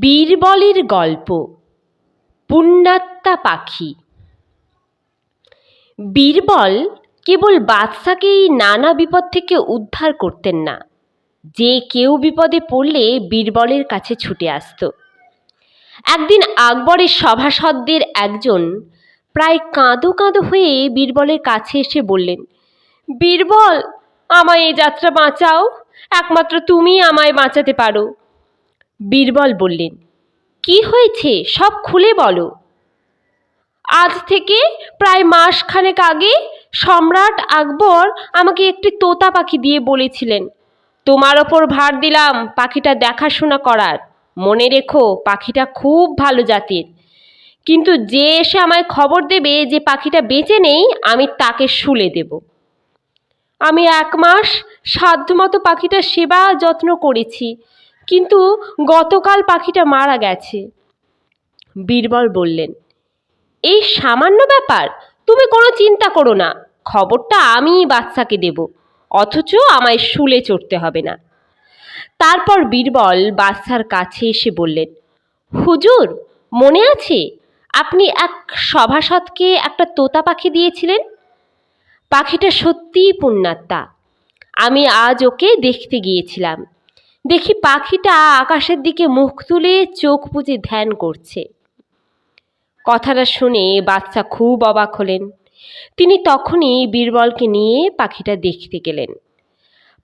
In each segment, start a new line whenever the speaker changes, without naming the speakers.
বীরবলের গল্প। পুণ্যাত্মা পাখি। বীরবল কেবল বাদশাকেই নানা বিপদ থেকে উদ্ধার করতেন না। যে কেউ বিপদে পড়লে বীরবলের কাছে ছুটে আসতো। একদিন আকবরের সভাসদদের একজন প্রায় কাঁদো কাঁদো হয়ে বীরবলের কাছে এসে বললেন, বীরবল, আমায় এ যাত্রা বাঁচাও। একমাত্র তুমি আমায় বাঁচাতে পারো। বীরবল বললেন, কি হয়েছে? সব খুলে বলো। আজ থেকে প্রায় মাস খানেক আগে সম্রাট আকবর আমাকে একটি তোতা পাখি দিয়ে বলেছিলেন, তোমার ওপর ভার দিলাম পাখিটা দেখাশোনা করার। মনে রেখো, পাখিটা খুব ভালো জাতির। কিন্তু যে এসে আমায় খবর দেবে যে পাখিটা বেঁচে নেই, আমি তাকে শুলে দেব। আমি এক মাস সাধ্যমতো পাখিটার সেবা যত্ন করেছি। কিন্তু গতকাল পাখিটা মারা গেছে। বীরবল বললেন, এই সামান্য ব্যাপার, তুমি কোনো চিন্তা করো না, খবরটা আমিই বাচ্চাকে দেব, অথচ আমায় শুলে চড়তে হবে না। তারপর বীরবল বাদশার কাছে এসে বললেন, হুজুর, মনে আছে, আপনি এক সভাসদকে একটা তোতা পাখি দিয়েছিলেন? পাখিটা সত্যিই পুণ্যাত্মা। আমি আজ ওকে দেখতে গিয়েছিলাম। দেখি পাখিটা আকাশের দিকে মুখ তুলে চোখ বুজে ধ্যান করছে। কথাটা শুনে বাচ্চা খুব অবাক হলেন। তিনি তখনই বীরবলকে নিয়ে পাখিটা দেখতে গেলেন।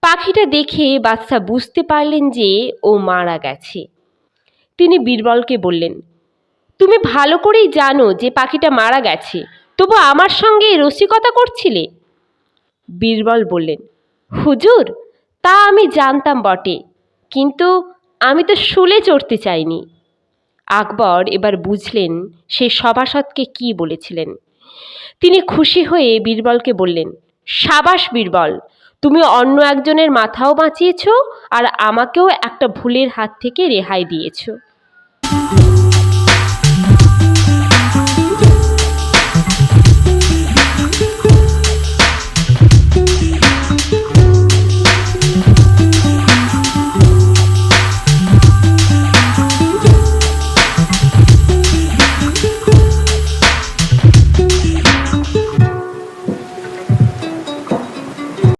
পাখিটা দেখে বাচ্চা বুঝতে পারলেন যে ও মারা গেছে। তিনি বীরবলকে বললেন, তুমি ভালো করেই জানো যে পাখিটা মারা গেছে, তবু আমার সঙ্গে রসিকতা করছিলে? বীরবল বললেন, হুজুর, তা আমি জানতাম বটে। কিন্তু আমি তো শুলে চড়তে চাইনি। আকবর এবার বুঝলেন সে সভাসদকে কি বলেছিলেন। তিনি খুশি হয়ে বীরবলকে বললেন, সাবাস বীরবল, তুমি অন্য একজনের মাথাও বাঁচিয়েছ আর আমাকেও একটা ভুলের হাত থেকে রেহাই দিয়েছ।